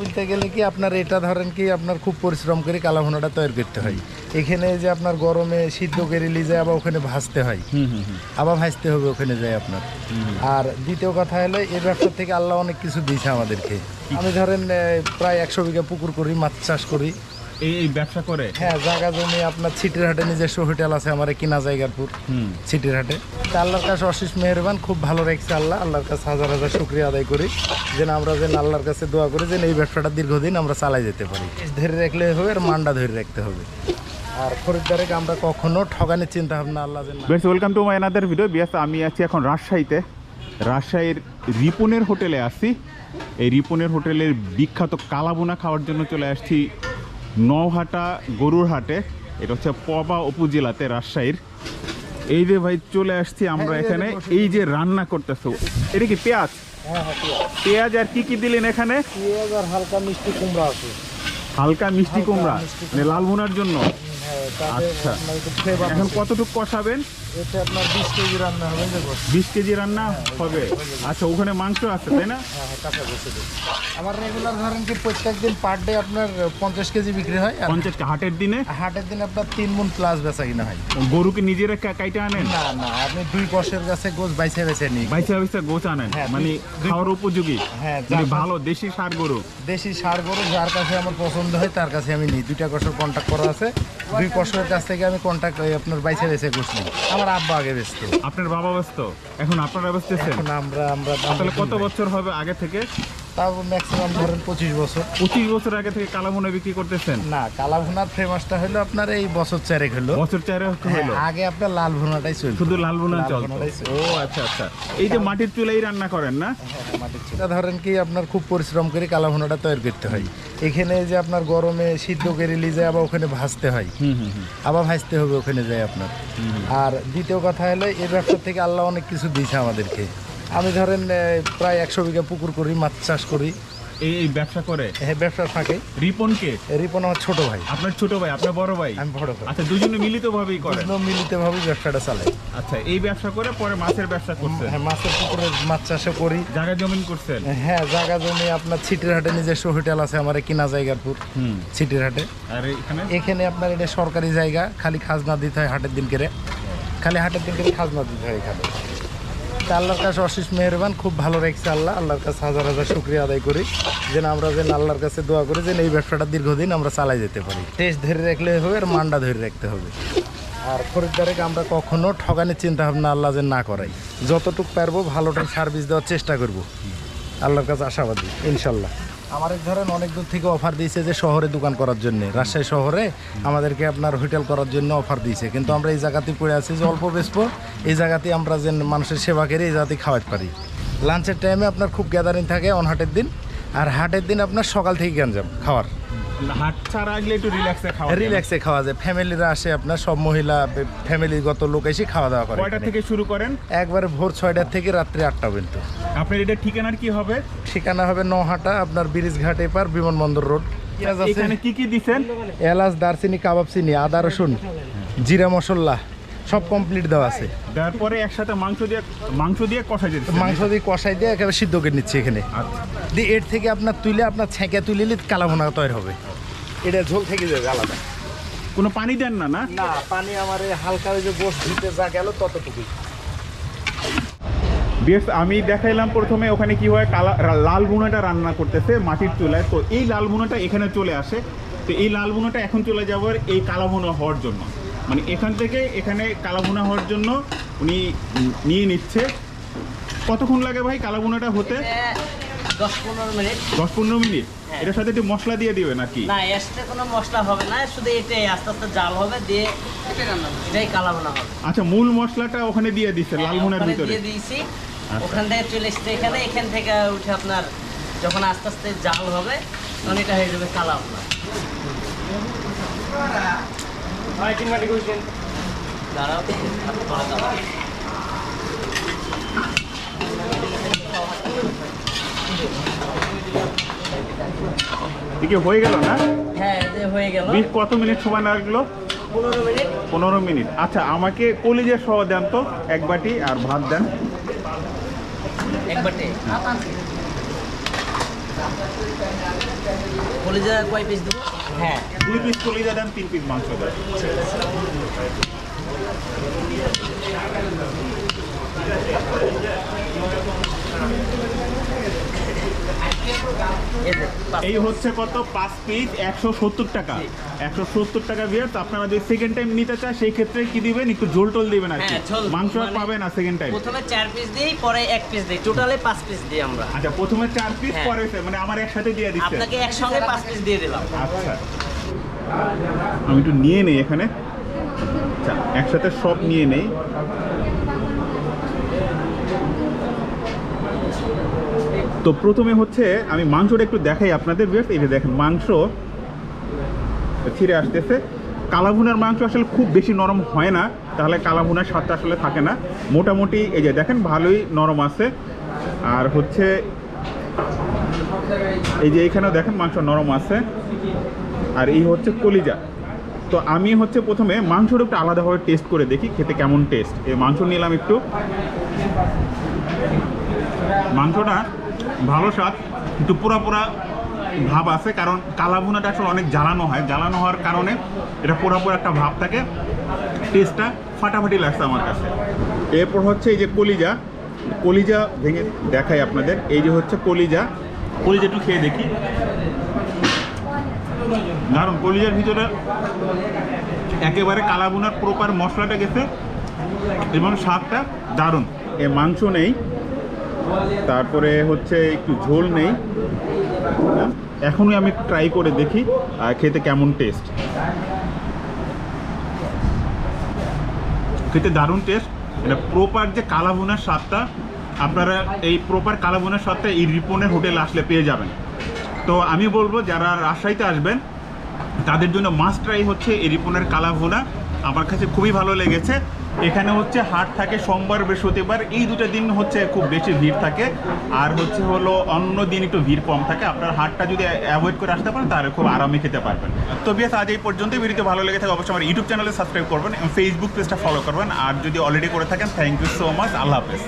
বলতে গেলে কি আপনার এটা ধরেন কি আপনার খুব পরিশ্রম করে কালাভুনাটা তৈরি করতে হয়। এখানে যে আপনার গরমে সিদ্ধ করে নিয়ে যায় আবার ওখানে ভাজতে হয়। আবার ভাজতে হবে ওখানে যায় আপনার। আর দ্বিতীয় কথা হলো এই ব্যবসা থেকে আল্লাহ অনেক কিছু দিয়েছে আমাদেরকে। আমি ধরেন প্রায় একশো বিঘা পুকুর করি মাছ চাষ করি। এই এই ব্যবসা করে? হ্যাঁ জায়গা জমি আপনার ছিটির হাটে নিজস্ব হোটেল আছে আমার কিনা জায়গারপুর ছিটির হাটে তা আল্লাহর কাছে অশেষ মেহরবান খুব ভালো রেখেছে আল্লাহ। আল্লাহর কাছে হাজার হাজার শুক্রিয়া আদায় করি। যেন আমরা যেন আল্লাহর কাছে দোয়া করি যেন এই ব্যবসাটা দীর্ঘদিন আমরা চালাই যেতে পারি। ধরে রাখলে হবে আর মান্ডা ধরে রাখতে হবে। আর খরিদ্দারকে আমরা কখনো ঠগানোর চিন্তা ভাবনা আল্লাহ যেন বেশ welcome to my another video বিয়াস আমি আছি এখন রাজশাহীতে। রাজশাহীর রিপনের হোটেলে আছি। এই রিপনের হোটেলের বিখ্যাত কালাবোনা খাওয়ার জন্য চলে আসছি নওহাটা গরুর হাটে এটা হচ্ছে পবা উপজেলাতে রাজশাহীর। এই যে ভাই চলে আসছি আমরা হ্যাঁ, এখানে। এই যে রান্না করতেছো এটা কি পেঁয়াজ? হ্যাঁ হ্যাঁ পেঁয়াজ। পেঁয়াজ আর কি কি দিলেন এখানে? পেঁয়াজ আর হালকা মিষ্টি কুমড়া আছে। হালকা মিষ্টি কুমড়া মানে লাল ভুনার জন্য? হ্যাঁ আচ্ছা। এখন কতটুকু কষাবেন? এটা আপনার বিশ কেজি রান্না হবে বিশ কেজি রান্না হবে। আচ্ছা ওখানে মাংস আছে তাই না? হ্যাঁ হ্যাঁ কাঁচা বসে আমার রেগুলার ধরেন কি প্রত্যেক দিন পার ডে আপনার পঞ্চাশ কেজি বিক্রি হয় পঞ্চাশ হাটের দিনে? হাটের দিন আপনার তিন মন প্লাস বেচা কিনা হয়। গরুকে নিজেরা কাইটে আনেন? না না আপনি দুই কষের কাছে গোছ বাইছে বেছে নিই বাইসা বাইসা গোছ আনেন? হ্যাঁ, মানে খাওয়ার উপযোগী? হ্যাঁ, মানে ভালো দেশি সার গরু? দেশি সার গরু যার কাছে আমার পছন্দ হয় তার কাছে আমি নিই। দুইটা কষের কন্ট্যাক্ট করা আছে। দুই কষের কাছ থেকে আমি কন্ট্যাক্ট আপনার বাইসে বেসে করছি আমার আব্বা আগে ব্যস্ত। আপনার বাবা ব্যস্ত? এখন আপনারা ব্যস্তেছেন এখন আমরা আমরা তাহলে কত বছর হবে আগে থেকে? তাও ম্যাক্সিমাম ধরেন পঁচিশ বছর। পঁচিশ বছর আগে থেকে কালামুনা বিক্রি করতেছেন? না কালা ভুনার ফেমাসটা হলো আপনার এই বছর চারেক হলো। বছর চারে হ্যাঁ, হলো আগে আপনার লাল ভুনাটাই চলতো। শুধু লাল লাল চলতো। ও আচ্ছা আচ্ছা। এই যে মাটির চুলাই রান্না করেন না? এটা ধরেন কি আপনার খুব পরিশ্রম করে কালা ভুনাটা তৈরি করতে হয়। এখানে যে আপনার গরমে সিদ্ধ করে নিয়ে যায় আবার ওখানে ভাজতে হয়। আবার ভাজতে হবে ওখানে যায় আপনার। আর দ্বিতীয় কথা হলো এই ব্যবসা থেকে আল্লাহ অনেক কিছু দিয়েছে আমাদেরকে। আমি ধরেন প্রায় একশো বিঘা পুকুর করি মাছ চাষ করি। এই ব্যবসা করে? হ্যাঁ ব্যবসা থাকে। রিপনকে রিপন আমার ছোট ভাই। আপনার ছোট ভাই আপনার বড় ভাই? আমি বড় ভাই। আচ্ছা দুজনে মিলিত ভাবেই করেন? দুজনে মিলিতভাবে ব্যবসাটা চালাই। আচ্ছা এই ব্যবসা করে পরে মাছের ব্যবসা করছেন? হ্যাঁ মাছের পুকুরে মাছ চাষও করি। জায়গা জমিন করছেন? হ্যাঁ জায়গা জমি আপনার ছিটির হাটে নিজস্ব হোটেল আছে আমার কিনা জায়গারপুর হুম। ছিটির হাটে আর এখানে? এখানে আপনার এটা সরকারি জায়গা খালি খাজনা দিতে হয় হাটের দিন করে। খালি হাটের দিন করে খাজনা দিতে হয় এখানে। তা আল্লাহর কাছে অশেষ মেহরবান, খুব ভালো রেখেছে আল্লাহ। আল্লাহর কাছে হাজার হাজার শুক্রিয়া আদায় করি। যেন আমরা যেন আল্লাহর কাছে দোয়া করি, যেন এই ব্যবসাটা দীর্ঘদিন আমরা চালাই যেতে পারি। টেস্ট ধরে রাখলে হবে আর মান্ডা ধরে রাখতে হবে। আর খরিদ্দারকে আমরা কখনো ঠগানির চিন্তা ভাবনা আল্লাহ যেন না করাই। যতটুকু পারব ভালোটা সার্ভিস দেওয়ার চেষ্টা করব। আল্লাহর কাছে আশাবাদী, ইনশাল্লাহ। আমার ধরেন অনেক দূর থেকে অফার দিয়েছে যে শহরে দোকান করার জন্য। রাজশাহী শহরে আমাদেরকে আপনার হোটেল করার জন্য অফার দিয়েছে। কিন্তু আমরা এই জায়গাতেই পড়ে আছি যে অল্প বেসব এই জায়গাতে আমরা যে মানুষের সেবা করে এই জায়গাতে খাওয়াতে পারি। লাঞ্চের টাইমে আপনার খুব গ্যাদারিং থাকে অন হাটের দিন। আর হাটের দিন আপনার সকাল থেকে গ্যাঞ্জাম খাওয়ার। হাট ছাড়া আসলে একটু রিল্যাক্সে খাওয়া যায়। রিল্যাক্সে খাওয়া যায়। ফ্যামিলিরা আসে আপনার সব মহিলা ফ্যামিলিগত লোক এসে খাওয়া দাওয়া করে কয়টা থেকে শুরু করেন? একবারে ভোর ছয়টার থেকে রাত্রি আটটা পর্যন্ত। আপনার এটা ঠিকানার কি হবে? ঠিকানা হবে নহাটা আপনার ব্রিজ ঘাট এপার বিমানবন্দর রোড। এখানে কি কি দিছেন? এলাচ দারচিনি কাবাব চিনি আদা রসুন জিরা মশলা। সব কমপ্লিট দেওয়া আছে। তারপরে একসাথে মাংস দিয়ে মাংস দিয়ে কষাই দিতে মাংস দিয়ে কষাই দিয়ে একেবারে সিদ্ধ করে নিচ্ছে এখানে। আচ্ছা। দিয়ে এর থেকে আপনার তুলে আপনার ছেঁকে তুলে নিলে কালাভোনা তৈরি হবে। এটা ঝোল থেকে যাবে আলাদা। কোনো পানি দেন না না? না পানি আমার হালকা ওই যে গোস ধুতে যা গেল ততটুকুই। বেশ আমি দেখাইলাম প্রথমে ওখানে কি হয় কালা লাল বুনাটা রান্না করতেছে মাটির চুলায়। তো এই লাল বুনাটা এখানে চলে আসে। তো এই লাল বুনাটা এখন চলে যাবার এই কালা বুনা হওয়ার জন্য। মানে এখান থেকে এখানে কালা বুনা হওয়ার জন্য উনি নিয়ে নিচ্ছে। কতক্ষণ লাগে ভাই কালা বুনাটা হতে দশ পনেরো মিনিট। দশ পনেরো মিনিট? এটার সাথে একটু মশলা দিয়ে দিবে নাকি? না এসতে কোনো মশলা হবে না শুধু এটাই আস্তে আস্তে জাল হবে দিয়ে এটাই কালা বোনা হবে। আচ্ছা মূল মশলাটা ওখানে দিয়ে দিচ্ছে লাল বুনার ওখানে ভিতরে। দিয়ে দিয়েছি। আচ্ছা। ওখান থেকে চলে এসছে এখানে এখান থেকে উঠে আপনার যখন আস্তে আস্তে জাল হবে তখন এটা হয়ে যাবে কালা বোনা দাঁড়াও দাঁড়াও। এদিকে হয়ে গেল না? হ্যাঁ হয়ে গেল। বিশ কত মিনিট সময় লাগল? পনেরো মিনিট। পনেরো মিনিট। আচ্ছা আমাকে কলিজা সহ দেন তো এক বাটি আর ভাত দেন। এক বাটে। কলিজা কয় পিস দেবো? হ্যাঁ। দুই পিস কলিজা দেন তিন পিস মাংস দেন এই হচ্ছে কত? পাঁচ পিস একশো সত্তর টাকা। একশো সত্তর টাকা বিয়ার তো আপনারা যদি সেকেন্ড টাইম নিতে চান সেই ক্ষেত্রে কি দিবেন? একটু ঝোল টোল দিবেন আর হ্যাঁ, মাংস আর মানে- পাবে না সেকেন্ড টাইম প্রথমে চার পিস দিই পরে এক পিস দিই। টোটালে পাঁচ পিস দিই আমরা। আচ্ছা প্রথমে চার পিস হ্যাঁ। পরে মানে আমার একসাথে দিয়ে দিচ্ছে। আপনাকে একসঙ্গে পাঁচ পিস দিয়ে দিলাম। আচ্ছা। আমি একটু নিয়ে নেই এখানে। আচ্ছা একসাথে সব নিয়ে নেই। তো প্রথমে হচ্ছে আমি মাংসটা একটু দেখাই আপনাদের বেশ এই যে দেখেন, মাংস ছিঁড়ে আসতেছে। কালাভুনার মাংস আসলে খুব বেশি নরম হয় না, তাহলে কালাভুনার স্বাদটা আসলে থাকে না। মোটামুটি এই যে দেখেন, ভালোই নরম আছে। আর হচ্ছে এই যে এখানেও দেখেন, মাংস নরম আছে। আর এই হচ্ছে কলিজা। তো আমি হচ্ছে প্রথমে মাংসটা একটু আলাদাভাবে টেস্ট করে দেখি, খেতে কেমন টেস্ট এই মাংস নিলাম একটু। মাংসটা ভালো স্বাদ, কিন্তু পুরা পুরা ভাব আছে, কারণ কালাভুনাটা আসলে অনেক জ্বালানো হয়। জ্বালানো হওয়ার কারণে এটা পুরা পুরা একটা ভাব থাকে। টেস্টটা ফাটাফাটি লাগছে আমার কাছে। এরপর হচ্ছে এই যে কলিজা। কলিজা ভেঙে দেখাই আপনাদের। এই যে হচ্ছে কলিজা। কলিজা একটু খেয়ে দেখি। দারুণ, কলিজার ভিতরে একেবারে কালাবুনার প্রপার মশলাটা গেছে এবং স্বাদটা দারুণ। এ মাংস নেই। তারপরে হচ্ছে একটু ঝোল নেই। এখনই আমি ট্রাই করে দেখি আর খেতে কেমন টেস্ট খেতে দারুণ টেস্ট এটা প্রপার যে কালাভুনার স্বাদটা, আপনারা এই প্রপার কালাভুনার স্বাদটা এই রিপনের হোটেল আসলে পেয়ে যাবেন। তো আমি বলব, যারা রাজশাহীতে আসবেন, তাদের জন্য মাস্ট ট্রাই হচ্ছে এই রিপনের কালাভুনা। আমার কাছে খুবই ভালো লেগেছে। এখানে হচ্ছে হাট থাকে সোমবার, বৃহস্পতিবার। এই দুটো দিন হচ্ছে খুব বেশি ভিড় থাকে। আর হচ্ছে হলো অন্য দিন একটু ভিড় কম থাকে। আপনার হাটটা যদি অ্যাভয়েড করে আসতে পারেন, তাহলে খুব আরামে খেতে পারবেন। তো বিয়াস, আজ এই পর্যন্ত ভিডিওতে ভালো লেগে থাকে অবশ্যই আমার ইউটিউব চ্যানেলে সাবস্ক্রাইব করবেন এবং ফেসবুক পেজটা ফলো করবেন। আর যদি অলরেডি করে থাকেন থ্যাংক ইউ সো মাচ আল্লাহ হাফেজ।